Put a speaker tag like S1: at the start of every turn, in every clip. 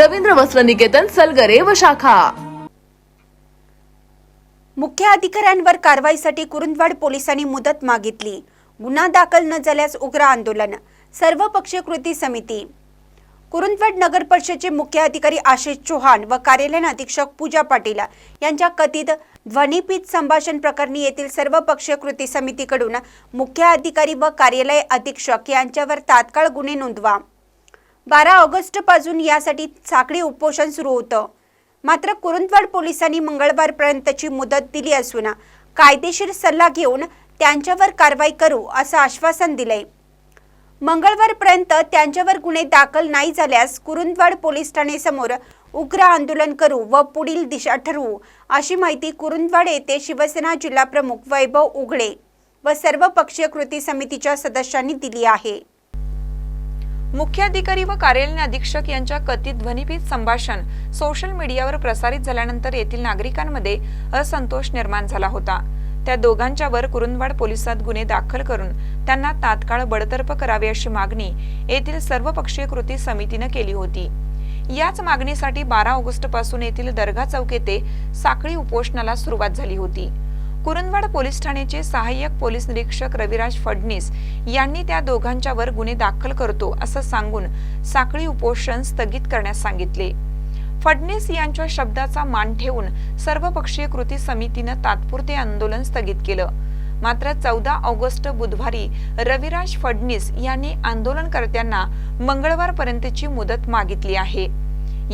S1: रवींद्र वस्त्र निकेतन सलगरे व शाखा.
S2: मुख्य अधिकाऱ्यांवर कारवाईसाठी कुरुंदवाड पोलिसांनी मुदत मागितली. गुन्हा दाखल न झाल्यास उग्र आंदोलन. सर्वपक्षीय कृती समिती. कुरुंदवाड नगर परिषदेचे मुख्य अधिकारी आशिष चौहान व कार्यालयीन अधीक्षक पूजा पाटील यांच्या कथित ध्वनिपीत संभाषण प्रकरणी येथील सर्वपक्षीय कृती समितीकडून मुख्य अधिकारी व कार्यालय अधीक्षक यांच्यावर तात्काळ गुन्हे नोंदवा. बारा ऑगस्टपासून यासाठी साखळी उपोषण सुरू होतं. मात्र कुरुंदवाड पोलिसांनी मंगळवारपर्यंतची मुदत दिली असून कायदेशीर सल्ला घेऊन त्यांच्यावर कारवाई करू असं आश्वासन दिलंय. मंगळवारपर्यंत त्यांच्यावर गुन्हे दाखल नाही झाल्यास कुरुंदवाड पोलीस ठाणेसमोर उग्र आंदोलन करू व पुढील दिशा ठरवू अशी माहिती कुरुंदवाड येथे शिवसेना जिल्हाप्रमुख वैभव उघडे व सर्व पक्षीय कृती समितीच्या सदस्यांनी दिली आहे.
S3: मुख्याधिकारी व कार्यालयीन अधीक्षक यांच्या कथित ध्वनिफीत संभाषण सोशल मीडियावर प्रसारित झाल्यानंतर येथील नागरिकांमध्ये असंतोष निर्माण झाला होता. त्या दोघांच्यावर कुरुंदवाड पोलिसात गुन्हे दाखल करून त्यांना तात्काळ बडतर्फ करावे अशी मागणी येथील सर्वपक्षीय कृती समितीनं केली होती. याच मागणीसाठी बारा ऑगस्टपासून येथील दर्गा चौक येथे साखळी उपोषणाला सुरुवात झाली होती. कुरुंदवाड पोलीस ठाण्याचे सहाय्यक पोलीस निरीक्षक रविराज फडणीस यांनी त्या दोघांच्यावर गुन्हे दाखल करतो असं सांगून साखळी उपोषण स्थगित करण्यास सांगितले. फडणीस यांच्या शब्दाचा मान ठेवून सर्वपक्षीय कृती समितीनं तात्पुरते आंदोलन स्थगित केलं. मात्र चौदा ऑगस्ट बुधवारी रविराज फडणीस यांनी आंदोलनकर्त्यांना मंगळवारपर्यंतची मुदत मागितली आहे.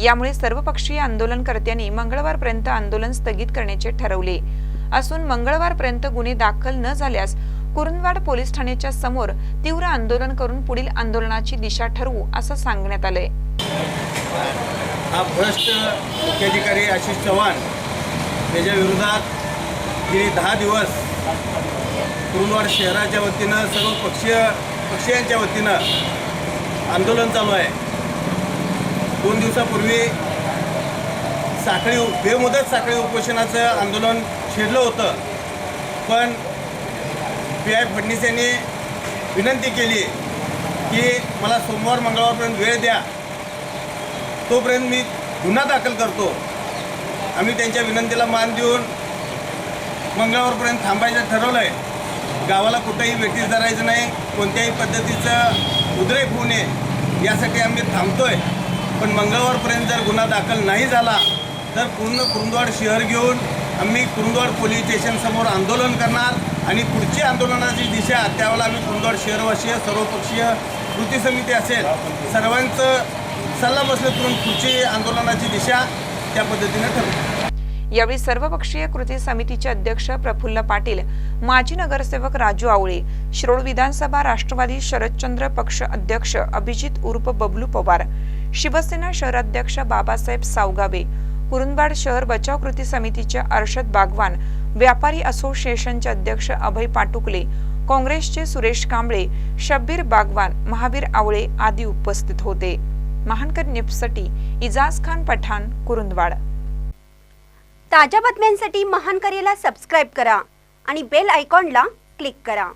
S3: यामुळे सर्वपक्षीय आंदोलनकर्त्यांनी मंगळवारपर्यंत आंदोलन स्थगित करण्याचे ठरवले. असून मंगळवारपर्यंत गुन्हे दाखल न झाल्यास कुरुंदवाड पोलीस ठाण्याच्या समोर तीव्र आंदोलन करून पुढील आंदोलनाची दिशा ठरवू असं सांगण्यात आलंय.
S4: हा भ्रष्ट मुख्याधिकारी आशिष चव्हाण त्याच्या विरोधात गेली दहा दिवस कुरुंदवाड शहराच्या वतीनं सर्व पक्षीय पक्षीयांच्या वतीनं आंदोलन चालू आहे. दोन दिवसापूर्वी साखळी बेमुदत साखळी उपोषणाचं आंदोलन छेडलं होतं. पण पी आय फडणीस यांनी विनंती केली की मला सोमवार मंगळवारपर्यंत वेळ द्या. तोपर्यंत मी गुन्हा दाखल करतो. आम्ही त्यांच्या विनंतीला मान देऊन मंगळवारपर्यंत थांबायचं ठरवलं आहे गावाला कुठंही वेटीस धरायचं नाही कोणत्याही पद्धतीचं उद्रेक होऊ नये यासाठी आम्ही थांबतो आहे पण मंगळवारपर्यंत जर गुन्हा दाखल नाही झाला तर पूर्ण कुरुंदवाड शहर घेऊन आम्ही कुंदवड पोलीस स्टेशनसमोर आंदोलन करणार आणि पुढची आंदोलनाची दिशा त्यावेळेला आम्ही कुंदवड शहरवासीय सर्वपक्षीय कृती समिती असेल सर्वांचं सल्ला सल्लामसलत करून पुढची आंदोलनाची दिशा त्या पद्धतीने ठरवू.
S3: यावेळी सर्वपक्षीय कृती समितीचे अध्यक्ष प्रफुल्ल पाटील माजी नगरसेवक राजू आवळे शिरोळ विधानसभा राष्ट्रवादी शरदचंद्र पक्ष अध्यक्ष अभिजित उर्फ बबलू पवार शिवसेना शहराध्यक्ष बाबासाहेब सावगावे कुरुंदवाड शहर बचाव कृती समितीचे अर्षद बागवान व्यापारी असोसिएशनचे अध्यक्ष अभय पाटुकले काँग्रेसचे सुरेश कांबळे शब्बीर बागवान महावीर आवळे आदी उपस्थित होते. महानकर न्यूजसाठी इजाज खान पठाण कुरुंदवाड.
S2: ताज्या बातम्यांसाठी महानकरीला सबस्क्राईब करा आणि बेल आयकॉनला क्लिक करा.